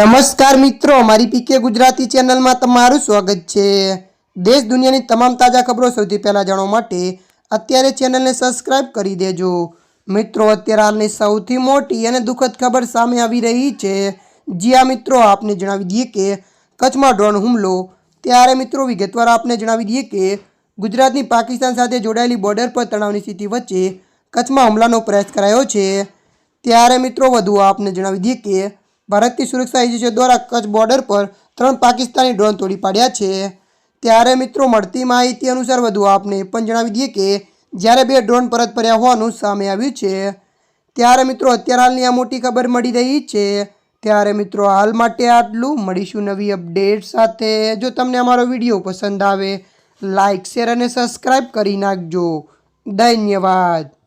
નમસ્કાર મિત્રો, મારી પીકે ગુજરાતી ચેનલમાં તમારું સ્વાગત છે. દેશ દુનિયાની તમામ તાજા ખબરો સૌથી પહેલાં જાણવા માટે અત્યારે ચેનલને સબસ્ક્રાઇબ કરી દેજો. મિત્રો, અત્યારે હાલની સૌથી મોટી અને દુઃખદ ખબર સામે આવી રહી છે. જ્યાં મિત્રો, આપને જણાવી દઈએ કે કચ્છમાં ડ્રોન હુમલો. ત્યારે મિત્રો, વિગતવાર આપને જણાવી દઈએ કે ગુજરાતની પાકિસ્તાન સાથે જોડાયેલી બોર્ડર પર તણાવની સ્થિતિ વચ્ચે કચ્છમાં હુમલાનો પ્રયાસ કરાયો છે. ત્યારે મિત્રો, વધુ આપને જણાવી દઈએ કે ભારતની સુરક્ષા એજન્સીઓ દ્વારા કચ્છ બોર્ડર પર ત્રણ પાકિસ્તાની ડ્રોન તોડી પાડ્યા છે. ત્યારે મિત્રો, મળતી માહિતી અનુસાર વધુ આપને એ પણ જણાવી દઈએ કે, જ્યારે બે ડ્રોન પરત ફર્યા હોવાનું સામે આવ્યું છે. ત્યારે મિત્રો, અત્યારે હાલની આ મોટી ખબર મળી રહી છે. ત્યારે મિત્રો, હાલ માટે આટલું. મળીશું નવી અપડેટ સાથે. જો તમને અમારો વીડિયો પસંદ આવે લાઇક શેર અને સબસ્ક્રાઈબ કરી નાખજો. ધન્યવાદ.